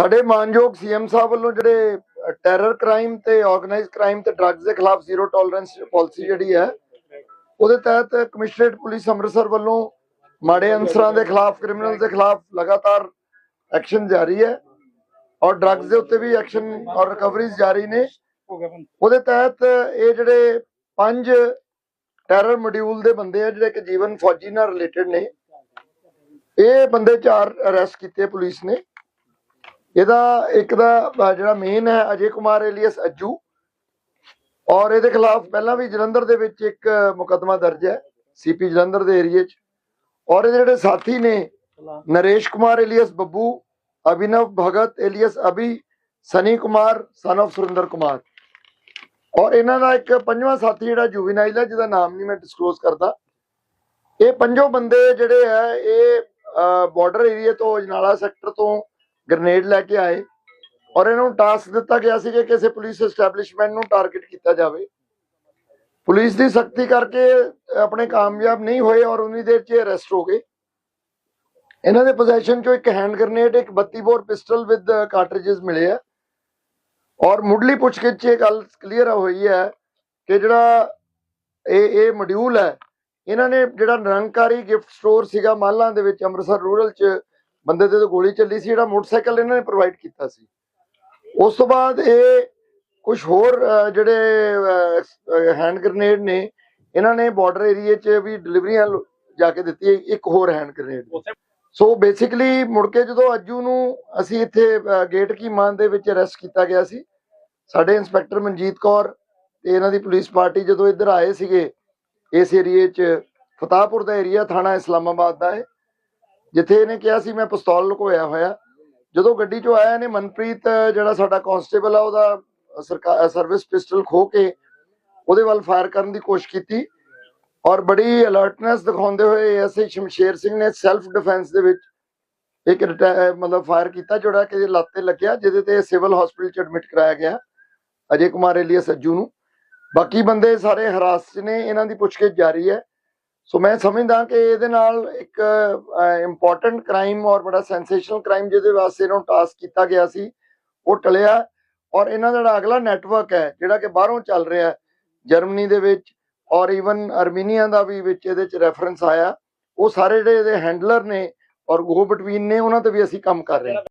ਸਾਡੇ ਮਾਨਯੋਗ ਸੀਐਮ ਸਾਹਿਬ ਵੱਲੋਂ ਜਿਹੜੇ ਟੈਰਰ ਕ੍ਰਾਈਮ ਤੇ ਆਰਗੇਨਾਈਜ਼ ਕ੍ਰਾਈਮ ਤੇ ਡਰੱਗਸ ਦੇ ਖਿਲਾਫ ਜ਼ੀਰੋ ਟੋਲਰੈਂਸ ਪਾਲਿਸੀ ਜਿਹੜੀ ਹੈ, ਉਹਦੇ ਤਹਿਤ ਕਮਿਸ਼ਨਰੇਟ ਪੁਲਿਸ ਅੰਮ੍ਰਿਤਸਰ ਵੱਲੋਂ ਮਾੜੇ ਅਨਸਰਾਂ ਦੇ ਖਿਲਾਫ ਕ੍ਰਿਮੀਨਲ ਦੇ ਖਿਲਾਫ ਲਗਾਤਾਰ ਐਕਸ਼ਨ ਜਾਰੀ ਹੈ ਔਰ ਡਰੱਗਸ ਦੇ ਉੱਤੇ ਵੀ ਐਕਸ਼ਨ ਔਰ ਰਿਕਵਰੀਜ਼ ਜਾਰੀ ਨੇ। ਉਹਦੇ ਤਹਿਤ ਇਹ ਜਿਹੜੇ ਪੰਜ ਟੈਰਰ ਮੋਡਿਊਲ ਦੇ ਬੰਦੇ ਆ, ਜਿਹੜੇ ਕਿ ਜੀਵਨ ਫੌਜੀ ਨਾਲ ਰਿਲੇਟਡ ਨੇ, ਇਹ ਬੰਦੇ ਚਾਰ ਅਰੈਸਟ ਕੀਤੇ ਪੁਲਿਸ ਨੇ। ਇਹਦਾ ਇੱਕ ਦਾ ਜਿਹੜਾ ਮੇਨ ਹੈ ਅਜੇ ਕੁਮਾਰ ਏਲੀਅਸ ਅੱਜੂ। ਔਰ ਇਹਦੇ ਖਿਲਾਫ ਪਹਿਲਾਂ ਵੀ ਜਲੰਧਰ ਦੇ ਵਿੱਚ ਇੱਕ ਮੁਕੱਦਮਾ ਦਰਜ ਹੈ, ਸੀਪੀ ਜਲੰਧਰ ਦੇ ਏਰੀਏ 'ਚ। ਔਰ ਇਹਦੇ ਜਿਹੜੇ ਸਾਥੀ ਨੇ, Naresh Kumar alias, Babbu, Abhinav Bhagat alias, Abhi, Sunny Kumar son of Surinder Kumar. ਔਰ ਇਹਨਾਂ ਦਾ ਇੱਕ ਪੰਜਵਾਂ ਸਾਥੀ ਜਿਹੜਾ ਜੁਵੀਨਾਈਲ ਹੈ, ਜਿਹਦਾ ਨਾਮ ਨਹੀਂ ਮੈਂ ਡਿਸਕਲੋਜ਼ ਕਰਦਾ। ਇਹ ਪੰਜੋ ਬੰਦੇ ਜਿਹੜੇ ਆ ਇਹ ਬਾਰਡਰ ਏਰੀਆ ਤੋਂ, ਅਜਨਾਲਾ ਸੈਕਟਰ ਤੋਂ ਗ੍ਰਨੇਡ ਲੈ ਕੇ ਆਏ ਔਰ ਇਹਨਾਂ ਨੂੰ ਟਾਸਕ ਦਿੱਤਾ ਗਿਆ ਸੀ ਕਿ ਕਿਸੇ ਪੁਲਿਸ ਐਸਟੈਬਲਿਸ਼ਮੈਂਟ ਨੂੰ ਟਾਰਗੇਟ ਕੀਤਾ ਜਾਵੇ। ਪੁਲਿਸ ਦੀ ਸਖਤੀ ਕਰਕੇ ਆਪਣੇ ਕਾਮਯਾਬ ਨਹੀਂ ਹੋਏ ਔਰ ਉਨੀ ਦੇਰ 'ਚ ਅਰੈਸਟ ਹੋ ਗਏ। ਇਹਨਾਂ ਦੇ ਪੋਜੀਸ਼ਨ 'ਚੋਂ ਇੱਕ ਹੈਂਡ ਗ੍ਰਨੇਡ ਇੱਕ 32 ਬੋਰ ਪਿਸਟਲ ਵਿਦ ਕਾਰਟ੍ਰਿਜਸ ਮਿਲੇ ਆ। ਔਰ ਮੁੱਢਲੀ ਪੁੱਛਗਿੱਛ 'ਚ ਇਹ ਗੱਲ ਕਲੀਅਰ ਹੋਈ ਹੈ ਕਿ ਜਿਹੜਾ ਇਹ ਇਹ ਮੋਡਿਊਲ ਹੈ, ਇਹਨਾਂ ਨੇ ਜਿਹੜਾ ਨਿਰੰਕਾਰੀ ਗਿਫਟ ਸਟੋਰ ਸੀਗਾ ਮਾਲਾਂ ਦੇ ਵਿੱਚ ਅੰਮ੍ਰਿਤਸਰ ਰੂਰਲ 'ਚ ਬੰਦੇ ਤੇ ਗੋਲੀ ਚੱਲੀ ਸੀ ਜਿਹੜਾ ਮੋਟਰਸਾਈਕਲ ਇਹਨਾਂ ਨੇ ਪ੍ਰੋਵਾਈਡ ਕੀਤਾ ਸੀ। ਉਸ ਤੋਂ ਬਾਅਦ ਇਹ ਕੁਝ ਹੋਰ ਜਿਹੜੇ ਹੈਂਡ ਗ੍ਰਨੇਡ ਨੇ ਇਹਨਾਂ ਨੇ ਬਾਰਡਰ ਏਰੀਏ 'ਚ ਵੀ ਡਿਲੀਵਰੀਆਂ ਜਾ ਕੇ ਦਿੱਤੀ ਇੱਕ ਹੋਰ ਹੈਂਡ ਗ੍ਰਨੇਡ ਸੋ ਬੇਸਿਕਲੀ ਮੁੜ ਕੇ ਜਦੋਂ ਅੱਜੂ ਨੂੰ ਅਸੀਂ ਇੱਥੇ ਗੇਟ ਕੀ ਮਾਨ ਦੇ ਵਿੱਚ ਅਰੈਸਟ ਕੀਤਾ ਗਿਆ ਸੀ ਸਾਡੇ ਇੰਸਪੈਕਟਰ ਮਨਜੀਤ ਕੌਰ ਤੇ ਇਹਨਾਂ ਦੀ ਪੁਲਿਸ ਪਾਰਟੀ ਜਦੋਂ ਇੱਧਰ ਆਏ ਸੀਗੇ ਇਸ ਏਰੀਏ 'ਚ ਫਤਾਹਪੁਰ ਦਾ ਏਰੀਆ ਥਾਣਾ ਇਸਲਾਮਾਬਾਦ ਦਾ ਹੈ ਜਿੱਥੇ ਇਹਨੇ ਕਿਹਾ ਸੀ ਮੈਂ ਪਿਸਤੌਲ ਲੁਕੋਇਆ ਹੋਇਆ। ਜਦੋਂ ਗੱਡੀ 'ਚੋਂ ਆਇਆ ਇਹਨੇ ਮਨਪ੍ਰੀਤ, ਜਿਹੜਾ ਸਾਡਾ ਕਾਂਸਟੇਬਲ ਆ, ਉਹਦਾ ਸਰਕਾਰ ਸਰਵਿਸ ਪਿਸਟਲ ਖੋ ਕੇ ਉਹਦੇ ਵੱਲ ਫਾਇਰ ਕਰਨ ਦੀ ਕੋਸ਼ਿਸ਼ ਕੀਤੀ। ਔਰ ਬੜੀ ਅਲਰਟਨੈਸ ਦਿਖਾਉਂਦੇ ਹੋਏ ਐਸਏ ਸ਼ਮਸ਼ੇਰ ਸਿੰਘ ਨੇ ਸੈਲਫ ਡਿਫੈਂਸ ਦੇ ਵਿੱਚ ਇੱਕ ਰਿਟਾ- ਮਤਲਬ ਫਾਇਰ ਕੀਤਾ, ਜਿਹੜਾ ਕਿ ਲੱਤ ਤੇ ਲੱਗਿਆ, ਜਿਹਦੇ ਤੇ ਸਿਵਲ ਹਸਪੀਟਲ ਚ ਐਡਮਿਟ ਕਰਾਇਆ ਗਿਆ, ਅਜੇ ਕੁਮਾਰ ਏਲੀਅਸ ਸੱਜੂ ਨੂੰ। ਬਾਕੀ ਬੰਦੇ ਸਾਰੇ ਹਰਾਸ 'ਚ ਨੇ, ਇਹਨਾਂ ਦੀ ਪੁੱਛਗਿੱਛ ਜਾਰੀ ਹੈ। ਸੋ ਮੈਂ ਸਮਝਦਾ ਕਿ ਇਹਦੇ ਨਾਲ ਇੱਕ ਇੰਪੋਰਟੈਂਟ ਕ੍ਰਾਈਮ ਔਰ ਬੜਾ ਸੈਂਸੇਸ਼ਨਲ ਕ੍ਰਾਈਮ ਜਿਹਦੇ ਵਾਸਤੇ ਇਹਨੂੰ ਟਾਸਕ ਕੀਤਾ ਗਿਆ ਸੀ ਉਹ ਟਲਿਆ ਔਰ ਇਹਨਾਂ ਦਾ ਜਿਹੜਾ ਅਗਲਾ ਨੈਟਵਰਕ ਹੈ ਜਿਹੜਾ ਕਿ ਬਾਹਰੋਂ ਚੱਲ ਰਿਹਾ ਜਰਮਨੀ ਦੇ ਵਿੱਚ ਔਰ ਈਵਨ ਅਰਮੀਨੀਆ ਦਾ ਵੀ ਵਿੱਚ ਇਹਦੇ ਚ ਰੈਫਰੈਂਸ ਆਇਆ ਉਹ ਸਾਰੇ ਜਿਹੜੇ ਇਹਦੇ ਹੈਂਡਲਰ ਨੇ ਔਰ ਗੋ ਬਟਵੀਨ ਨੇ ਉਹਨਾਂ ਤੇ ਵੀ ਅਸੀਂ ਕੰਮ ਕਰ ਰਹੇ ਹਾਂ